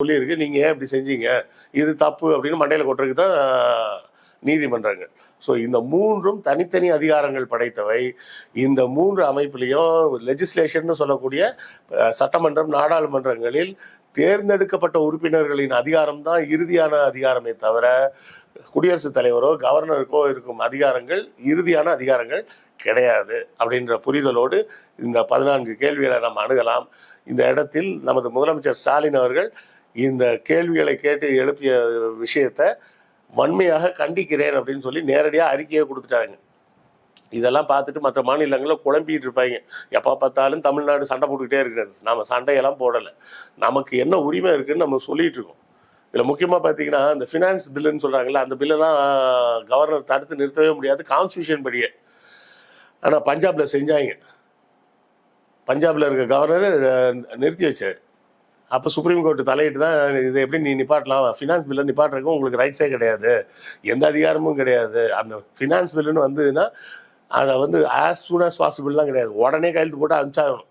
சொல்லியிருக்கு. நீங்கள் ஏன் இப்படி செஞ்சீங்க? இது தப்பு அப்படின்னு மண்டையில் கொட்டுறதுக்கு தான் நீதிமன்றங்கள் ஸோ இந்த மூன்றும் தனித்தனி அதிகாரங்கள் படைத்தவை. இந்த மூன்று அமைப்பிலையும் லெஜிஸ்லேஷன் சொல்லக்கூடிய சட்டமன்றம் நாடாளுமன்றங்களில் தேர்ந்தெடுக்கப்பட்ட உறுப்பினர்களின் அதிகாரம் தான் இறுதியான அதிகாரமே தவிர குடியரசுத் தலைவரோ கவர்னருக்கோ இருக்கும் அதிகாரங்கள் இறுதியான அதிகாரங்கள் கிடையாது. அப்படின்ற புரிதலோடு இந்த பதினான்கு கேள்விகளை நாம் அணுகலாம். இந்த இடத்தில் நமது முதலமைச்சர் ஸ்டாலின் அவர்கள் இந்த கேள்விகளை கேட்டு எழுப்பிய விஷயத்த வன்மையாக கண்டிக்கிறேன் அப்படின்னு சொல்லி நேரடியாக அறிக்கையை கொடுத்துட்டாங்க. இதெல்லாம் பார்த்துட்டு மற்ற மாநிலங்களில் குழம்பிகிட்டு இருப்பாங்க. எப்போ பார்த்தாலும் தமிழ்நாடு சண்டை போட்டுக்கிட்டே இருக்கிறது. நம்ம சண்டையெல்லாம் போடலை. நமக்கு என்ன உரிமை இருக்குன்னு நம்ம சொல்லிட்டு இருக்கோம். இதில் முக்கியமாக பார்த்தீங்கன்னா இந்த ஃபினான்ஸ் பில்லுன்னு சொல்கிறாங்கல்ல அந்த பில்லெல்லாம் கவர்னர் தடுத்து நிறுத்தவே முடியாது. கான்ஸ்டியூஷன் படியே. ஆனால் பஞ்சாபில் செஞ்சாங்க. பஞ்சாபில் இருக்க கவர்னர் நிறுத்தி வச்சார். அப்போ சுப்ரீம் கோர்ட் தலையிட்டு தான் இதை எப்படி நீ நிப்பாட்டலாம்? ஃபினான்ஸ் பில்லை நிப்பாட்டுறதுக்கு உங்களுக்கு ரைட்ஸே கிடையாது. எந்த அதிகாரமும் கிடையாது. அந்த ஃபினான்ஸ் பில்லுன்னு வந்ததுன்னா அதை வந்து ஆஸ் சூன் ஆஸ் பாசிபிள்லாம் கிடையாது. உடனே கையெழுத்து போட்டு அனுப்பிச்சாகணும்.